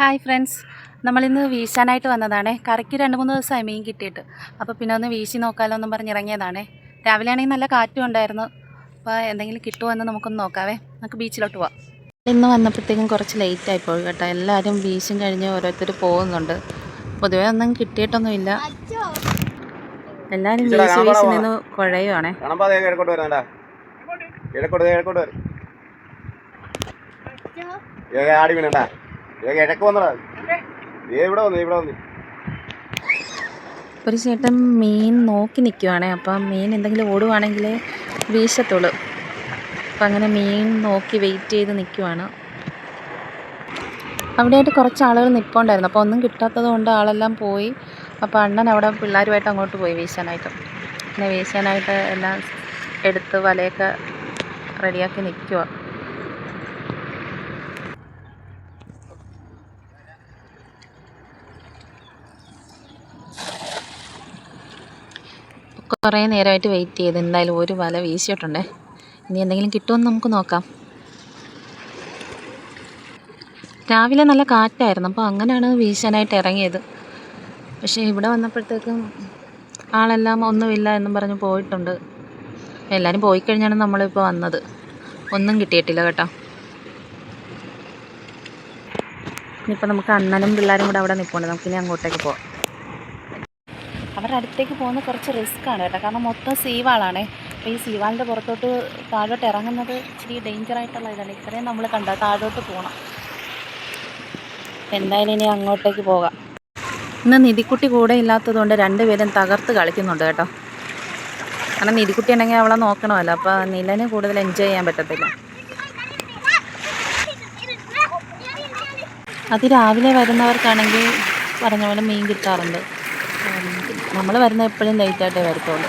Hi friends നമ്മളിന്ന് വീശാനായിട്ട് വന്നതാണേ. കറിക്ക് രണ്ട് മൂന്ന് ദിവസമായി മീൻ കിട്ടിയിട്ട്. അപ്പോൾ പിന്നെ ഒന്ന് വീശി നോക്കാമല്ലോ എന്നും പറഞ്ഞ് ഇറങ്ങിയതാണേ. രാവിലെ ആണെങ്കിൽ നല്ല കാറ്റും ഉണ്ടായിരുന്നു. അപ്പോൾ എന്തെങ്കിലും കിട്ടുമോ എന്ന് നമുക്കൊന്ന് നോക്കാവേ. നമുക്ക് ബീച്ചിലോട്ട് പോവാം. ഇന്ന് വന്നപ്പോഴത്തേക്കും കുറച്ച് ലേറ്റ് ആയി പോയി കേട്ടോ. എല്ലാവരും വീശും കഴിഞ്ഞ് ഓരോരുത്തർ പോകുന്നുണ്ട്. പൊതുവേ ഒന്നും കിട്ടിയിട്ടൊന്നുമില്ല എല്ലാവരും വീശി വീശി നിന്ന് കുഴയുവാണേ. കിഴക്കോട്ട് വരുന്നണ്ടാ കിഴക്കോട്ട് കിഴക്കോട്ട് വരും ആടി വീണണ്ടാ ഒരു ചേട്ടൻ മീൻ നോക്കി നിൽക്കുവാണേ അപ്പം മീൻ എന്തെങ്കിലും ഓടുവാണെങ്കിൽ വീശത്തുള്ളൂ. അപ്പം അങ്ങനെ മീൻ നോക്കി വെയിറ്റ് ചെയ്ത് നിൽക്കുവാണ് അവിടെയായിട്ട് കുറച്ച് ആളുകൾ നിൽപ്പുണ്ടായിരുന്നു അപ്പോൾ ഒന്നും കിട്ടാത്തത് കൊണ്ട് ആളെല്ലാം പോയി. അപ്പോൾ അണ്ണൻ അവിടെ പിള്ളേരുമായിട്ട് അങ്ങോട്ട് പോയി വീശാനായിട്ട്. പിന്നെ വീശാനായിട്ട് എല്ലാം എടുത്ത് വലയൊക്കെ റെഡിയാക്കി നിൽക്കുക കുറേ നേരമായിട്ട് വെയിറ്റ് ചെയ്ത് എന്തായാലും ഒരു വല വീശിയിട്ടുണ്ടേ. ഇനി എന്തെങ്കിലും കിട്ടുമെന്ന് നമുക്ക് നോക്കാം. രാവിലെ നല്ല കാറ്റായിരുന്നു. അപ്പോൾ അങ്ങനെയാണ് വീശാനായിട്ട് ഇറങ്ങിയത്. പക്ഷേ ഇവിടെ വന്നപ്പോഴത്തേക്കും ആളെല്ലാം ഒന്നുമില്ല എന്നും പറഞ്ഞ് പോയിട്ടുണ്ട്. എല്ലാവരും പോയി കഴിഞ്ഞാണ് നമ്മളിപ്പോൾ വന്നത്. ഒന്നും കിട്ടിയിട്ടില്ല കേട്ടോ. ഇനിയിപ്പോൾ നമുക്ക് അണ്ണനും പിള്ളേരും കൂടെ അവിടെ നിൽപ്പുണ്ട് നമുക്കിനി അങ്ങോട്ടേക്ക് പോവാം. അവരുടെ അടുത്തേക്ക് പോകുന്നത് കുറച്ച് റിസ്ക് ആണ് കേട്ടോ. കാരണം മൊത്തം സീവാളാണേ അപ്പോൾ ഈ സീവാളിന്റെ പുറത്തോട്ട് താഴോട്ട് ഇറങ്ങുന്നത് ഇച്ചിരി ഡേഞ്ചർ ആയിട്ടുള്ള ഇതാണ് ഇത്രയും നമ്മൾ കണ്ട? താഴോട്ട് പോകണം എന്തായാലും ഇനി അങ്ങോട്ടേക്ക് പോകാം. ഇന്ന് നിധിക്കുട്ടി കൂടെ ഇല്ലാത്തതുകൊണ്ട് രണ്ടുപേരും തകർത്ത് കളിക്കുന്നുണ്ട് കേട്ടോ. കാരണം നിധിക്കുട്ടി ഉണ്ടെങ്കിൽ അവളെ നോക്കണമല്ലോ. അപ്പോൾ നിലന് കൂടുതൽ എൻജോയ് ചെയ്യാൻ പറ്റത്തില്ല. അത് രാവിലെ വരുന്നവർക്കാണെങ്കിൽ പറഞ്ഞ പോലെ മീൻ കിട്ടാറുണ്ട്. നമ്മൾ വരുന്ന എപ്പോഴും ലേറ്റായിട്ടേ വരത്തുള്ളൂ.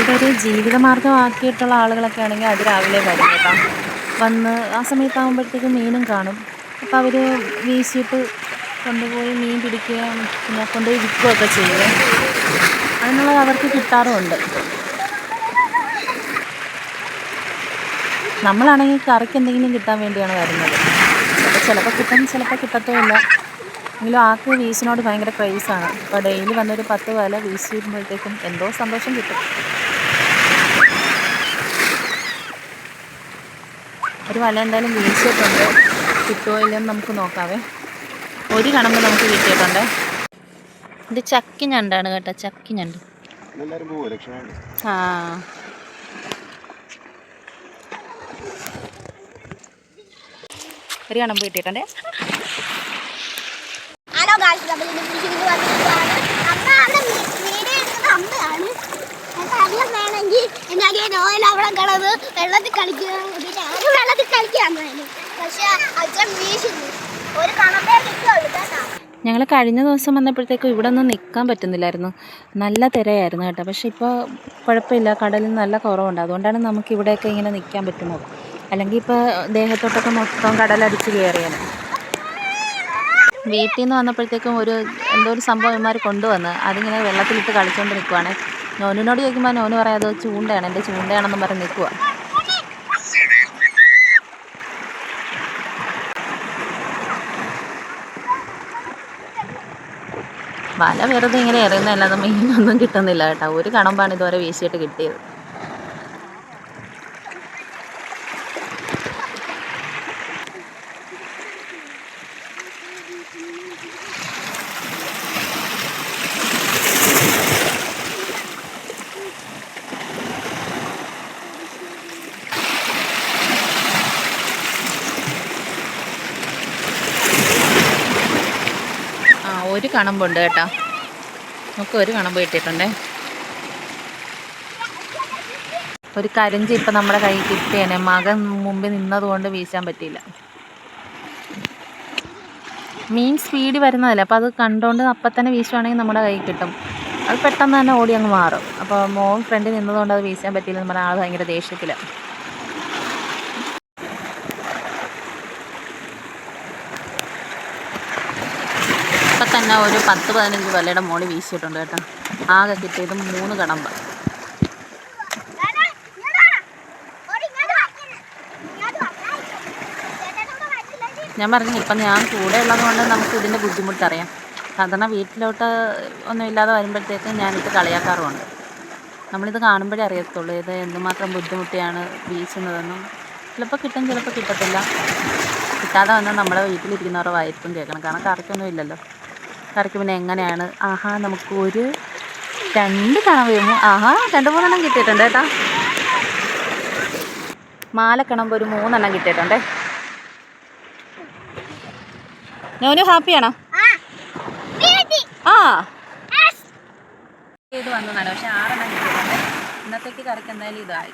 ഇതൊരു ജീവിതമാർഗമാക്കിയിട്ടുള്ള ആളുകളൊക്കെ ആണെങ്കിൽ അത് രാവിലെ വരും കേട്ടോ. വന്ന് ആ സമയത്താകുമ്പോഴത്തേക്ക് മീനും കാണും. അപ്പോൾ അവർ വീശിയിട്ട് കൊണ്ടുപോയി മീൻ പിടിക്കുകയും പിന്നെ കൊണ്ടുപോയി വിൽക്കുകയൊക്കെ ചെയ്യുക അതിനുള്ളത് അവർക്ക് കിട്ടാറുമുണ്ട്. നമ്മളാണെങ്കിൽ കറിക്ക് എന്തെങ്കിലും കിട്ടാൻ വേണ്ടിയാണ് വരുന്നത്. ചിലപ്പോൾ കിട്ടും ചിലപ്പോൾ കിട്ടത്തുമില്ല. എങ്കിലും ആൾക്ക് വീശിനോട് ഭയങ്കര ക്രൈസാണ് അപ്പോൾ ഡെയിലി വന്നൊരു പത്ത് വല വീശിയുമ്പോഴത്തേക്കും എന്തോ സന്തോഷം കിട്ടും. ഒരു വല എന്തായാലും വീശിയിട്ടുണ്ട്. കിട്ടുമോ ഇല്ലെന്ന് നമുക്ക് നോക്കാവേ. ഒരു കണമ്പ് നമുക്ക് കിട്ടിയിട്ടുണ്ട്. ഇത് ചക്കി ഞണ്ടാണ് കേട്ടോ ചക്കി ഞണ്ട്. ആ. ഒരു കണമ്പ് കിട്ടിയിട്ടുണ്ട്. ഞങ്ങൾ കഴിഞ്ഞ ദിവസം വന്നപ്പോഴത്തേക്കും ഇവിടെ ഒന്നും നിൽക്കാൻ പറ്റുന്നില്ലായിരുന്നു. നല്ല തിരയായിരുന്നു കേട്ടോ. പക്ഷെ ഇപ്പോൾ കുഴപ്പമില്ല. കടലിൽ നല്ല കുറവുണ്ട്. അതുകൊണ്ടാണ് നമുക്ക് ഇവിടെയൊക്കെ ഇങ്ങനെ നിൽക്കാൻ പറ്റുന്നത്. അല്ലെങ്കിൽ ഇപ്പോൾ ദേഹത്തോട്ടൊക്കെ മൊത്തം കടലടിച്ച് കയറിയാണ് വീട്ടിൽ നിന്ന് വന്നപ്പോഴത്തേക്കും ഒരു എന്തോ ഒരു സംഭവം ഇവന്മാർ കൊണ്ടുവന്ന് അതിങ്ങനെ വെള്ളത്തിലിട്ട് കളിച്ചുകൊണ്ട് നിൽക്കുവാണ് നോനിനോട് ചോദിക്കുമ്പോൾ നോന് പറയാം അത് ചൂണ്ടയാണ്? എന്റെ ചൂണ്ടയാണെന്നും പറഞ്ഞ് നിൽക്കുക വല വെറുതെ ഇങ്ങനെ എറിയുന്നതല്ലാതെ മീനൊന്നും കിട്ടുന്നില്ല കേട്ടോ. ഒരു കണമ്പാണ് ഇതുവരെ വീശിയിട്ട് കിട്ടിയത് ആ ഒരു കണമ്പുണ്ട് കേട്ടോ. നമുക്ക് ഒരു കണമ്പ് കിട്ടിയിട്ടുണ്ടേ. ഒരു കരിഞ്ചി ഇപ്പം നമ്മുടെ കയ്യിൽ കിട്ടിയേനെ. മകൻ മുമ്പിൽ നിന്നതുകൊണ്ട് വീശാൻ പറ്റിയില്ല. മീൻ സ്പീഡ് വരുന്നതല്ലേ. അപ്പോൾ അത് കണ്ടുകൊണ്ട് അപ്പം തന്നെ വീശുവാണെങ്കിൽ നമ്മുടെ കയ്യിൽ കിട്ടും. അത് പെട്ടെന്ന് തന്നെ ഓടി അങ്ങ് മാറും. അപ്പോൾ മോൻ ഫ്രണ്ടിൽ നിന്നതുകൊണ്ട് അത് വീശാൻ പറ്റിയില്ല നമ്മുടെ ആൾ ഭയങ്കര ദേഷ്യത്തില്ല ഇപ്പം തന്നെ ഒരു പത്ത് പതിനഞ്ച് വലയുടെ മോളി വീശിയിട്ടുണ്ട് കേട്ടോ. ആകെ കിട്ടിയത് മൂന്ന് കടമ്പ. ഞാൻ പറഞ്ഞു ഇപ്പം ഞാൻ കൂടെ ഉള്ളതുകൊണ്ട് നമുക്ക് ഇതിന്റെ ബുദ്ധിമുട്ടറിയാം. സാധാരണ വീട്ടിലോട്ട് ഒന്നുമില്ലാതെ വരുമ്പോഴത്തേക്കും ഞാനിത് കളിയാക്കാറുമുണ്ട്. നമ്മളിത് കാണുമ്പോഴേ അറിയത്തുള്ളൂ ഇത് എന്തുമാത്രം ബുദ്ധിമുട്ടിയാണ് വീശുന്നതെന്നും. ചിലപ്പോൾ കിട്ടും ചിലപ്പോൾ കിട്ടത്തില്ല. കിട്ടാതെ വന്നാൽ നമ്മളെ വീട്ടിലിരിക്കുന്നവരുടെ വായിരിക്കും കേൾക്കണം. കാരണം കറിക്കൊന്നും ഇല്ലല്ലോ. കറിക്ക് പിന്നെ എങ്ങനെയാണ്? ആഹാ നമുക്ക് ഒരു രണ്ട് കണം വരുമ്പോൾ ആഹാ രണ്ട് മൂന്നെണ്ണം കിട്ടിയിട്ടുണ്ട് കേട്ടോ. മാല കിണമ്പ് ഒരു മൂന്നെണ്ണം കിട്ടിയിട്ടുണ്ടേ. ഞാനും ഹാപ്പിയാണോ? ആ ഇത് വന്നതാണ്. പക്ഷെ ആറെണ്ണം കിട്ടിയിട്ടുണ്ട്. ഇന്നത്തേക്ക് കറിക്ക് എന്തായാലും ഇതായി